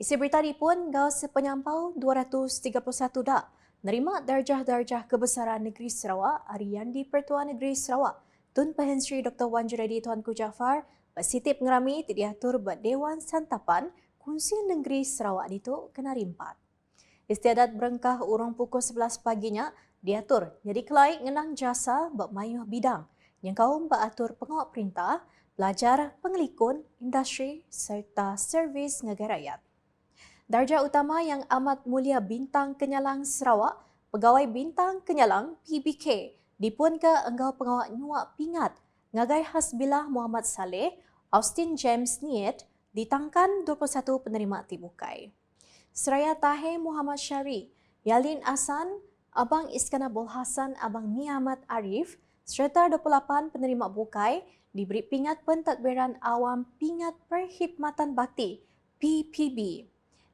Isi berita ni pun gaus penyampau 231 dak nerima darjah-darjah kebesaran negeri Sarawak Harian di Pertuan Negeri Sarawak. Tun Pahensri Dr. Wan Juredi Tuanku Jaafar bersitip ngerami diatur buat Dewan Santapan Kunsi Negeri Sarawak itu kena rimpat. Istiadat berengkah urung pukul 11 paginya diatur jadi kelai ngenang jasa buat mayuh bidang yang kaum beratur pengawal perintah, belajar, pengelikun, industri serta servis negara rakyat. Darjah utama yang amat mulia Bintang Kenyalang Sarawak, Pegawai Bintang Kenyalang PBK, dipun ke enggau pengawal nyuak pingat ngagai Hasbilah Muhammad Saleh, Austin James Niet, ditangkan 21 penerima timukai. Seraya Tahir Muhammad Syari, Yalin Asan, Abang Iskandar Bul Hasan, Abang Niamat Arif, serta 28 penerima bukai diberi pingat pentadbiran awam pingat perkhidmatan bakti PPB.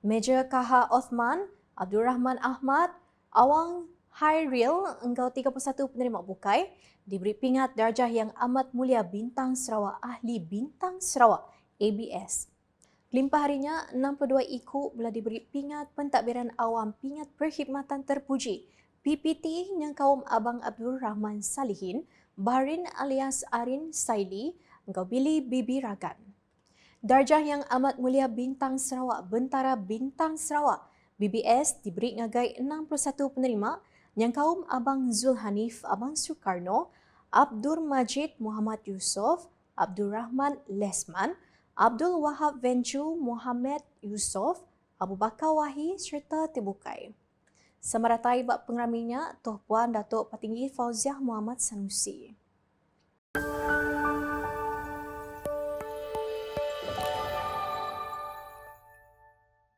Major Kaha Osman, Abdul Rahman Ahmad, Awang Hairil, engkau 31 penerima bukai, diberi pingat darjah yang amat mulia Bintang Sarawak Ahli Bintang Sarawak, ABS. Limpah harinya, 62 iku boleh diberi pingat pentadbiran awam pingat perkhidmatan terpuji, PPT yang kaum Abang Abdul Rahman Salihin, Barin alias Arin Saidi, engkau Billy Bibi Ragan. Darjah yang amat mulia Bintang Sarawak, Bentara Bintang Sarawak, BBS diberi ngagai 61 penerima yang kaum Abang Zulhanif, Abang Sukarno, Abdul Majid Muhammad Yusof, Abdul Rahman Lesman, Abdul Wahab Venju Muhammad Yusof, Abu Bakar Wahi serta Tebukai. Semaratai bak pengraminya, Tuh Puan Datuk Petinggi Fauziah Muhammad Sanusi.